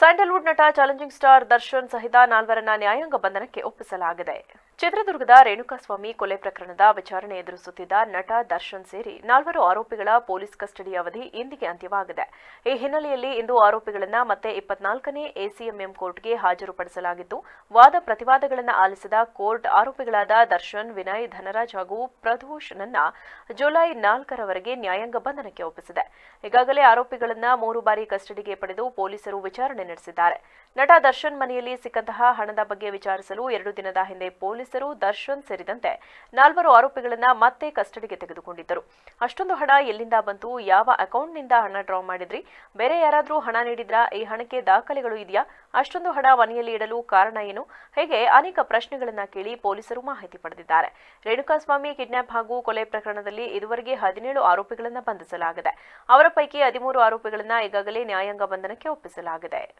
Sandalwood ನಟ challenging star Darshan ಸಹಿತ ನಾಲ್ವರನ್ನ ನ್ಯಾಯಾಂಗ ಬಂಧನಕ್ಕೆ ಒಪ್ಪಿಸಲಾಗಿದೆ. ಚಿತ್ರದುರ್ಗದ ರೇಣುಕಾಸ್ವಾಮಿ ಕೊಲೆ ಪ್ರಕರಣದ ವಿಚಾರಣೆ ಎದುರಿಸುತ್ತಿದ್ದ ನಟ ದರ್ಶನ್ ಸೇರಿ ನಾಲ್ವರು ಆರೋಪಿಗಳ ಪೊಲೀಸ್ ಕಸ್ಟಡಿ ಅವಧಿ ಇಂದಿಗೆ ಅಂತ್ಯವಾಗಿದೆ. ಈ ಹಿನ್ನೆಲೆಯಲ್ಲಿ ಇಂದು ಆರೋಪಿಗಳನ್ನು ಮತ್ತೆ ಇಪ್ಪತ್ನಾಲ್ಕನೇ ಎಸಿಎಂಎಂ ಕೋರ್ಟ್ಗೆ ಹಾಜರುಪಡಿಸಲಾಗಿದ್ದು, ವಾದ ಪ್ರತಿವಾದಗಳನ್ನು ಆಲಿಸಿದ ಕೋರ್ಟ್ ಆರೋಪಿಗಳಾದ ದರ್ಶನ್, ವಿನಯ್, ಧನರಾಜ್ ಹಾಗೂ ಪ್ರದೋಷ್ನನ್ನ ಜುಲೈ ನಾಲ್ಕರವರೆಗೆ ನ್ಯಾಯಾಂಗ ಬಂಧನಕ್ಕೆ ಒಪ್ಪಿಸಿದೆ. ಈಗಾಗಲೇ ಆರೋಪಿಗಳನ್ನು ಮೂರು ಬಾರಿ ಕಸ್ಟಡಿಗೆ ಪಡೆದು ಪೊಲೀಸರು ವಿಚಾರಣೆ ನಡೆಸಿದ್ದಾರೆ. ನಟ ದರ್ಶನ್ ಮನೆಯಲ್ಲಿ ಸಿಕ್ಕಂತಹ ಹಣದ ಬಗ್ಗೆ ವಿಚಾರಿಸಲು ಎರಡು ದಿನದ ಹಿಂದೆ ಪೊಲೀಸರು ದರ್ಶನ್ ಸೇರಿದಂತೆ ನಾಲ್ವರು ಆರೋಪಿಗಳನ್ನ ಮತ್ತೆ ಕಸ್ಟಡಿಗೆ ತೆಗೆದುಕೊಂಡಿದ್ದರು. ಅಷ್ಟೊಂದು ಹಣ ಎಲ್ಲಿಂದ ಬಂತು? ಯಾವ ಅಕೌಂಟ್ನಿಂದ ಹಣ ಡ್ರಾ ಮಾಡಿದ್ರಿ? ಬೇರೆ ಯಾರಾದರೂ ಹಣ ನೀಡಿದ್ರಾ? ಈ ಹಣಕ್ಕೆ ದಾಖಲೆಗಳು ಇದೆಯಾ? ಅಷ್ಟೊಂದು ಹಣ ಮನೆಯಲ್ಲಿ ಇಡಲು ಕಾರಣ ಏನು? ಹೇಗೆ? ಅನೇಕ ಪ್ರಶ್ನೆಗಳನ್ನ ಕೇಳಿ ಪೊಲೀಸರು ಮಾಹಿತಿ ಪಡೆದಿದ್ದಾರೆ. ರೇಣುಕಾಸ್ವಾಮಿ ಕಿಡ್ನಾಪ್ ಹಾಗೂ ಕೊಲೆ ಪ್ರಕರಣದಲ್ಲಿ ಇದುವರೆಗೆ ಹದಿನೇಳು ಆರೋಪಿಗಳನ್ನು ಬಂಧಿಸಲಾಗಿದೆ. ಅವರ ಪೈಕಿ ಹದಿಮೂರು ಆರೋಪಿಗಳನ್ನ ಈಗಾಗಲೇ ನ್ಯಾಯಾಂಗ ಬಂಧನಕ್ಕೆ ಒಪ್ಪಿಸಲಾಗಿದೆ.